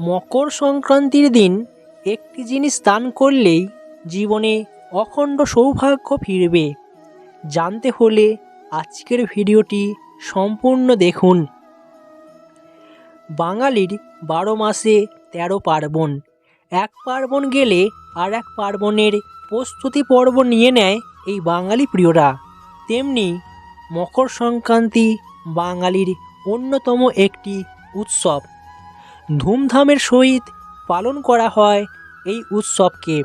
মকর সংক্রান্তির দিন একটি জিনিস দান করলেই জীবনে অখণ্ড সৌভাগ্য ফিরবে। জানতে হলে আজকের ভিডিওটি সম্পূর্ণ দেখুন। বাঙালির বারো মাসে তেরো পার্বণ। এক পার্বণ গেলে আর এক পার্বণের প্রস্তুতি পর্ব নিয়ে নেয় এই বাঙালি প্রিয়রা। তেমনি মকর সংক্রান্তি বাঙালির অন্যতম একটি উৎসব। ধুমধামের সহিত পালন করা হয় এই উৎসবকে।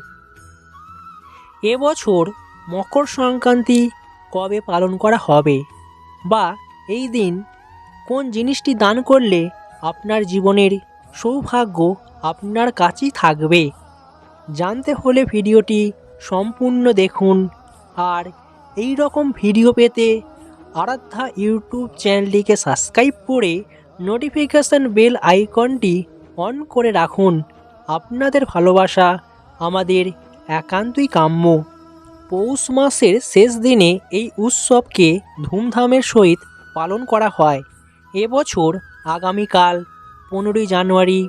এবছর মকর সংক্রান্তি কবে পালন করা হবে? বা এই দিন কোন জিনিসটি দান করলে আপনার জীবনের সৌভাগ্য আপনার কাছেই থাকবে? জানতে হলে ভিডিওটি সম্পূর্ণ দেখুন আর এই রকম ভিডিও পেতে আরাধ্যা ইউটিউব চ্যানেলটিকে সাবস্ক্রাইব করে নোটিফিকেশান বেল আইকনটি অন করে রাখুন। আপনাদের ভালোবাসা আমাদের একান্তই কাম্য। পৌষ মাসের শেষ দিনে এই উৎসবকে ধুমধামের সহিত পালন করা হয়। এবছর আগামীকাল পনেরোই জানুয়ারি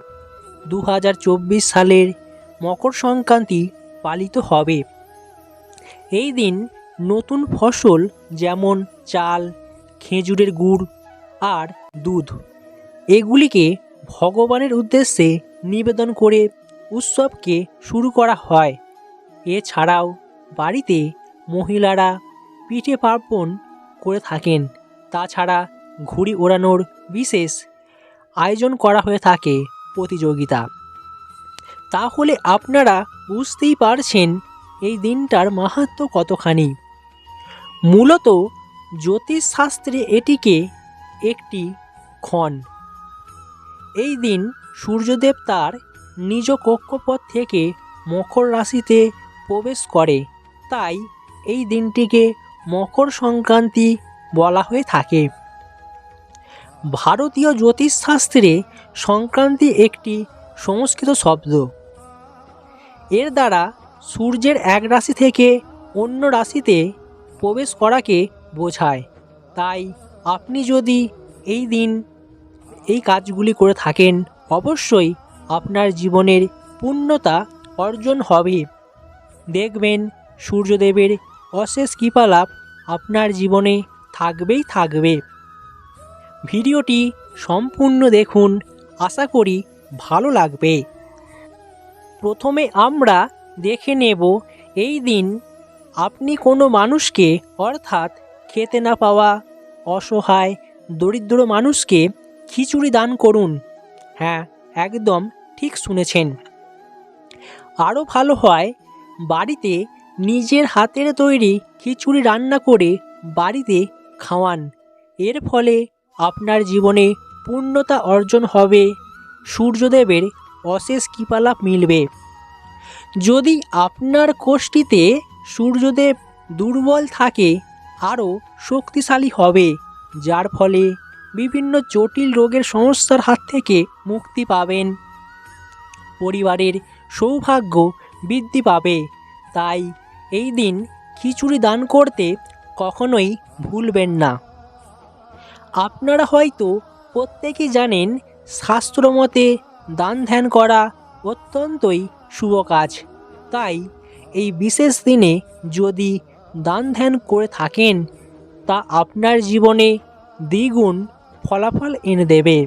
দু হাজার চব্বিশ সালের মকর সংক্রান্তি পালিত হবে। এই দিন নতুন ফসল যেমন চাল, খেজুরের গুড় আর দুধ। এগুলিকে ভগবানের উদ্দেশ্যে নিবেদন করে উৎসবকে শুরু করা হয়। এছাড়াও বাড়িতে মহিলারা পিঠে পার্বণ করে থাকেন। তাছাড়া ঘুড়ি ওড়ানোর বিশেষ আয়োজন করা হয়ে থাকে প্রতিযোগিতা। তাহলে আপনারা বুঝতেই পারছেন এই দিনটার মাহাত্ম্য কতখানি। মূলত জ্যোতিষশাস্ত্রে এটিকে একটি ক্ষণ। এই দিন সূর্যদেব তার নিজ কক্ষপথ থেকে মকর রাশিতে প্রবেশ করে। তাই এই দিনটিকে মকর সংক্রান্তি বলা হয়ে থাকে। ভারতীয় জ্যোতিষশাস্ত্রে সংক্রান্তি একটি সংস্কৃত শব্দ। এর দ্বারা সূর্যের এক রাশি থেকে অন্য রাশিতে প্রবেশ করাকে বোঝায়। তাই আপনি যদি এই দিন এই কাজগুলি করে থাকেন, অবশ্যই আপনার জীবনের পূর্ণতা অর্জন হবে। দেখবেন, সূর্যদেবের অশেষ কৃপালাভ আপনার জীবনে থাকবেই থাকবে। ভিডিওটি সম্পূর্ণ দেখুন, আশা করি ভালো লাগবে। প্রথমে আমরা দেখে নেব, এই দিন আপনি কোনো মানুষকে অর্থাৎ খেতে না পাওয়া, অসহায়, দরিদ্র মানুষকে খিচুড়ি দান করুন। হ্যাঁ একদম ঠিক শুনেছেন। আরও ভালো হয়, বাড়িতে নিজের হাতের তৈরি খিচুড়ি রান্না করে বাড়িতে খাওয়ান। এর ফলে আপনার জীবনে পূর্ণতা অর্জন হবে, সূর্যদেবের অশেষ কৃপালাভ মিলবে। যদি আপনার কোষ্ঠীতে সূর্যদেব দুর্বল থাকে, আরও শক্তিশালী হবে, যার ফলে বিভিন্ন জটিল রোগের সমস্যার হাত থেকে মুক্তি পাবেন। পরিবারের সৌভাগ্য বৃদ্ধি পাবে। তাই এই দিন খিচুড়ি দান করতে কখনোই ভুলবেন না। আপনারা হয়তো প্রত্যেকেই জানেন শাস্ত্রমতে দান ধ্যান করা অত্যন্তই শুভ কাজ। তাই এই বিশেষ দিনে যদি দান ধ্যান করে থাকেন, তা আপনার জীবনে দ্বিগুণ ফলাফল এনে দেবে।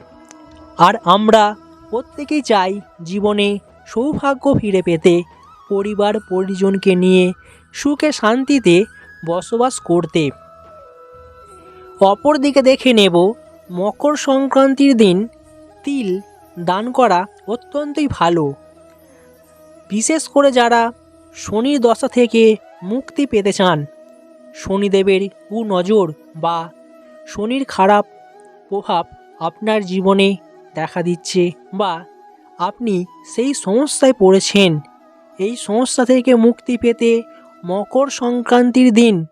আর আমরা প্রত্যেকেই চাই জীবনে সৌভাগ্য ফিরে পেতে, পরিবার পরিজনকে নিয়ে সুখে শান্তিতে বসবাস করতে। অপরদিকে দেখে নেব, মকর সংক্রান্তির দিন তিল দান করা অত্যন্তই ভালো। বিশেষ করে যারা শনির দশা থেকে মুক্তি পেতে চান, শনিদেবের কুনজর বা শনির খারাপ প্রভাব আপনার জীবনে দেখা দিচ্ছে বা আপনি সেই সমস্যায় পড়েছেন। এই সমস্যা থেকে মুক্তি পেতে মকর সংক্রান্তির দিন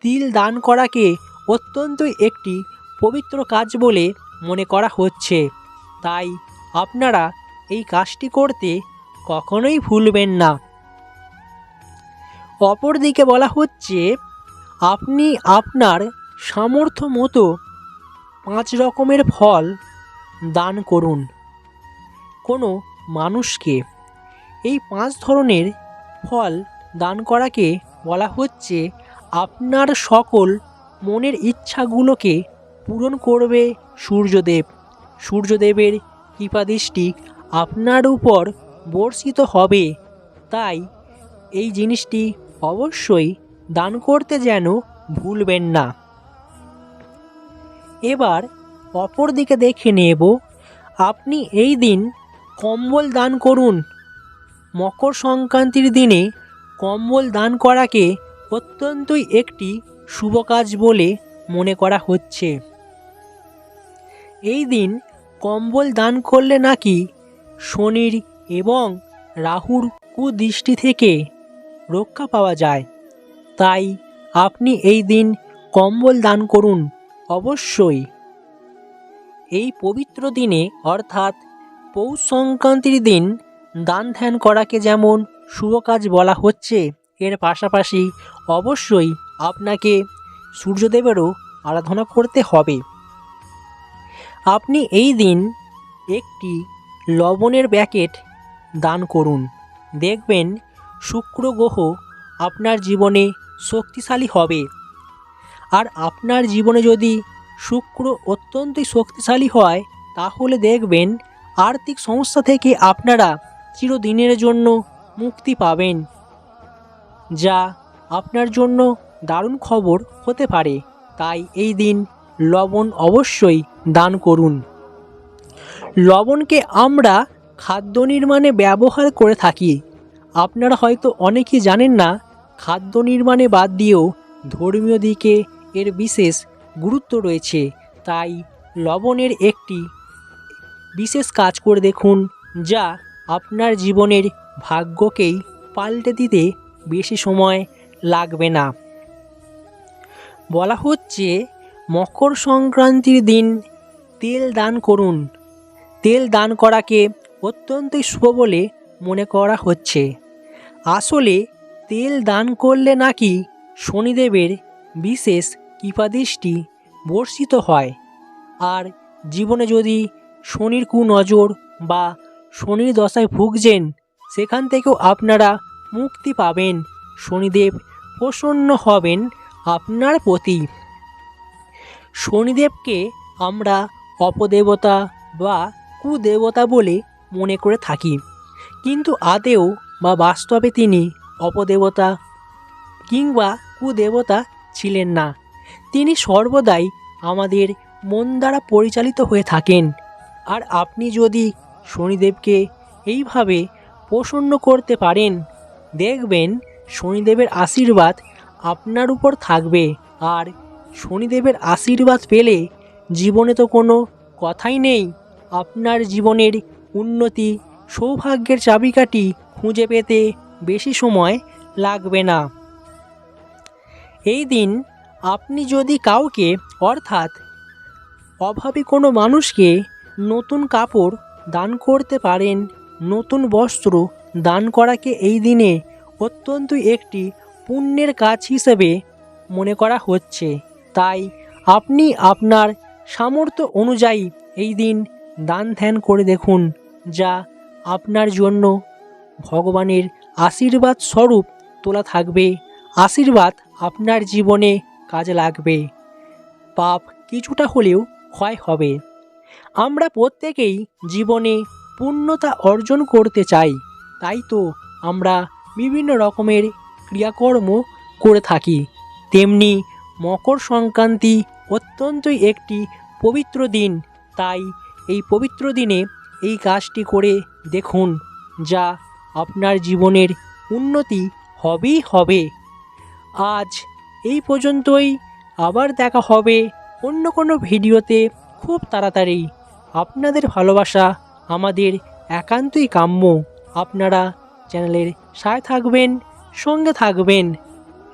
তিল দান করাকে অত্যন্ত একটি পবিত্র কাজ বলে মনে করা হচ্ছে। তাই আপনারা এই কাজটি করতে কখনোই ভুলবেন না। অপরদিকে বলা হচ্ছে, আপনি আপনার সামর্থ্য মতো পাঁচ রকমের ফল দান করুন। কোনো মানুষকে এই পাঁচ ধরনের ফল দান করাকে বলা হচ্ছে আপনার সকল মনের ইচ্ছাগুলোকে পূরণ করবে সূর্যদেব। সূর্যদেবের কৃপাদৃষ্টি আপনার উপর বর্ষিত হবে। তাই এই জিনিসটি অবশ্যই দান করতে যেন ভুলবেন না। এবার অপর দিকে দেখে নেব। আপনি এই দিন কম্বল দান করুন। মকর সংক্রান্তির দিনে কম্বল দান করাকে অত্যন্তই একটি শুভ কাজ বলে মনে করা হচ্ছে। এই দিন কম্বল দান করলে নাকি শনির এবং রাহুর কুদৃষ্টি থেকে রক্ষা পাওয়া যায়। তাই আপনি এই দিন কম্বল দান করুন। অবশ্যই। এই পবিত্র দিনে, অর্থাৎ পৌষ সংক্রান্তির দিন, দান ধ্যান করাকে যেমন শুভ কাজ বলা হচ্ছে, এর পাশাপাশি অবশ্যই আপনাকে সূর্যদেবেরও আরাধনা করতে হবে। আপনি এই দিন একটি লবণের প্যাকেট দান করুন। দেখবেন শুক্র গ্রহ আপনার জীবনে শক্তিশালী হবে। আর আপনার জীবনে যদি শুক্র অত্যন্তই শক্তিশালী হয়, তাহলে দেখবেন আর্থিক সমস্যা থেকে আপনারা চিরদিনের জন্য মুক্তি পাবেন, যা আপনার জন্য দারুণ খবর হতে পারে। তাই এই দিন লবণ অবশ্যই দান করুন। লবণকে আমরা খাদ্য নির্মাণে ব্যবহার করে থাকি। আপনারা হয়তো অনেকেই জানেন না, খাদ্য নির্মাণে বাদ দিয়েও ধর্মীয় দিকে এর বিশেষ গুরুত্ব রয়েছে। তাই লবণের একটি বিশেষ কাজ করে দেখুন, যা আপনার জীবনের ভাগ্যকেই পাল্টে দিতে বেশি সময় লাগবে না। বলা হচ্ছে, মকর সংক্রান্তির দিন তেল দান করুন। তেল দান করাকে অত্যন্তই শুভ বলে মনে করা হচ্ছে। আসলে তেল দান করলে নাকি শনিদেবের বিশেষ কৃপাদৃষ্টি বর্ষিত হয়। আর জীবনে যদি শনির কুনজর বা শনির দশায় ভুগছেন, সেখান থেকেও আপনারা মুক্তি পাবেন। শনিদেব প্রসন্ন হবেন আপনার প্রতি। শনিদেবকে আমরা অপদেবতা বা কুদেবতা বলে মনে করে থাকি। কিন্তু আদেও বা বাস্তবে তিনি অপদেবতা কিংবা কুদেবতা ছিলেন না। তিনি সর্বদাই আমাদের মন দ্বারা পরিচালিত হয়ে থাকেন। আর আপনি যদি শনিদেবকে এইভাবে প্রসন্ন করতে পারেন, দেখবেন শনিদেবের আশীর্বাদ আপনার উপর থাকবে। আর শনিদেবের আশীর্বাদ পেলে জীবনে তো কোনো কথাই নেই। আপনার জীবনের উন্নতি, সৌভাগ্যের চাবিকাঠি খুঁজে পেতে বেশি সময় লাগবে না। এই দিন আপনি যদি কাউকে, অর্থাৎ অভাবী কোনো মানুষকে নতুন কাপড় দান করতে পারেন, নতুন বস্ত্র দান করাকে এই দিনে অত্যন্ত একটি পুণ্যের কাজ হিসেবে মনে করা হচ্ছে। তাই আপনি আপনার সামর্থ্য অনুযায়ী এই দিন দান ধ্যান করে দেখুন, যা আপনার জন্য ভগবানের আশীর্বাদ স্বরূপ তোলা থাকবে। আশীর্বাদ আপনার জীবনে কাজে লাগবে। পাপ কিছুটা হলেও ক্ষয় হবে। আমরা প্রত্যেকেই জীবনে পূর্ণতা অর্জন করতে চাই। তাই তো আমরা বিভিন্ন রকমের ক্রিয়াকর্ম করে থাকি। তেমনি মকর সংক্রান্তি অত্যন্তই একটি পবিত্র দিন। তাই এই পবিত্র দিনে এই কাজটি করে দেখুন, যা আপনার জীবনের উন্নতি হবেই হবে। আজ এই পর্যন্তই। আবার দেখা হবে অন্য কোনো ভিডিওতে খুব তাড়াতাড়ি। আপনাদের ভালোবাসা আমাদের একান্তই কাম্য। আপনারা চ্যানেলের সায় থাকবেন, সঙ্গে থাকবেন।